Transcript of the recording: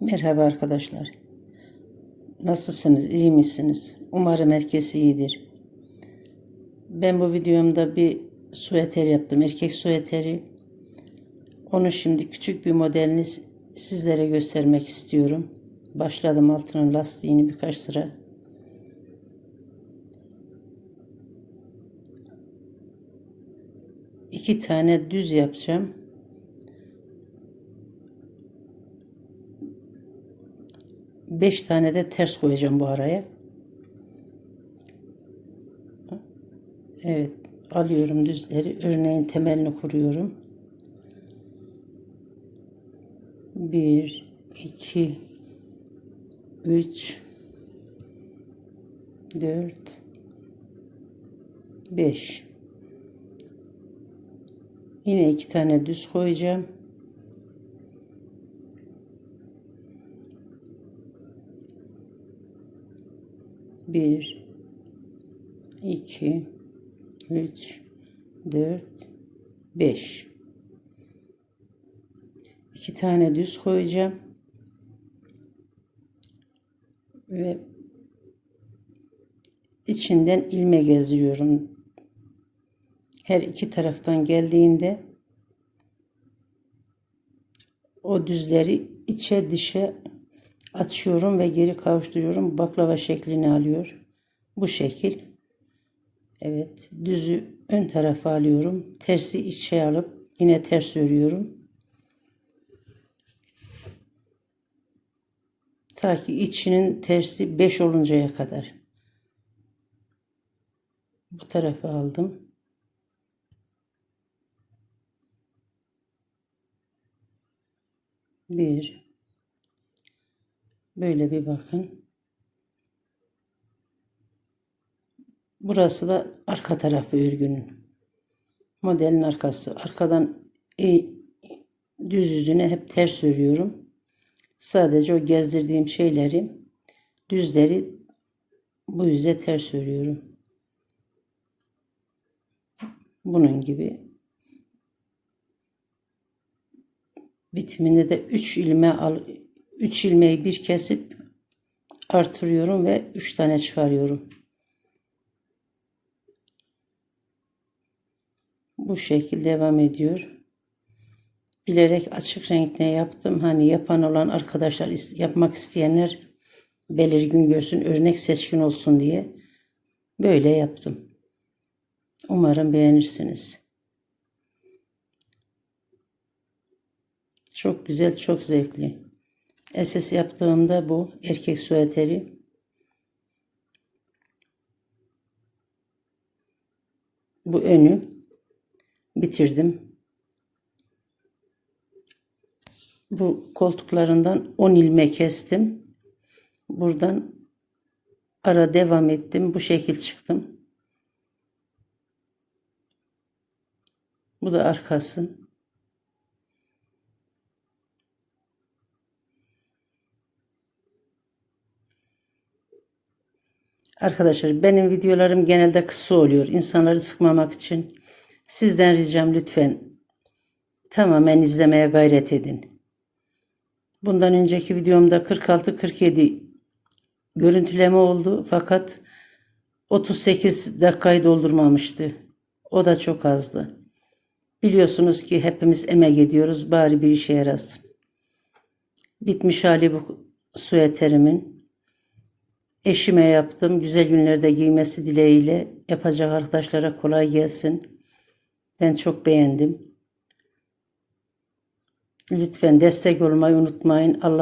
Merhaba arkadaşlar. Nasılsınız? İyi misiniz? Umarım herkes iyidir. Ben bu videomda bir süeter yaptım. Erkek süeteri. Onu şimdi küçük bir modelini sizlere göstermek istiyorum. Başladım altının lastiğini birkaç sıra. İki tane düz yapacağım. Beş tane de ters koyacağım bu araya. Evet. Alıyorum düzleri. Örneğin temelini kuruyorum. Bir, iki, üç, dört, beş. Yine iki tane düz koyacağım. Bir, iki, üç, dört, beş. İki tane düz koyacağım. Ve içinden ilme gezdiriyorum. Her iki taraftan geldiğinde o düzleri içe dışa açıyorum ve geri kavuşturuyorum. Baklava şeklini alıyor. Bu şekil. Evet. Düzü ön tarafa alıyorum. Tersi içe alıp yine ters örüyorum. Ta ki içinin tersi 5 oluncaya kadar. Bu tarafa aldım. Bir. Böyle bir bakın. Burası da arka tarafı örgünün. Modelin arkası. Arkadan e, düz yüzüne hep ters örüyorum. Sadece o gezdirdiğim şeyleri düzleri bu yüze ters örüyorum. Bunun gibi bitiminde de 3 ilme al 3 ilmeği bir kesip artırıyorum ve 3 tane çıkarıyorum. Bu şekilde devam ediyor. Bilerek açık renkle yaptım. Hani yapan olan arkadaşlar yapmak isteyenler belirgin görsün, örnek seçkin olsun diye böyle yaptım. Umarım beğenirsiniz. Çok güzel, çok zevkli. Esas yaptığımda bu erkek süeteri. Bu önü bitirdim. Bu koltuklarından 10 ilme kestim. Buradan ara devam ettim. Bu şekil çıktım. Bu da arkası. Arkadaşlar benim videolarım genelde kısa oluyor. İnsanları sıkmamak için. Sizden ricam lütfen tamamen izlemeye gayret edin. Bundan önceki videomda 46-47 görüntüleme oldu fakat 38 dakikayı doldurmamıştı. O da çok azdı. Biliyorsunuz ki hepimiz emek ediyoruz. Bari bir işe yarasın. Bitmiş hali bu süeterimin. Eşime yaptım. Güzel günlerde giymesi dileğiyle yapacak arkadaşlara kolay gelsin. Ben çok beğendim. Lütfen destek olmayı unutmayın. Allah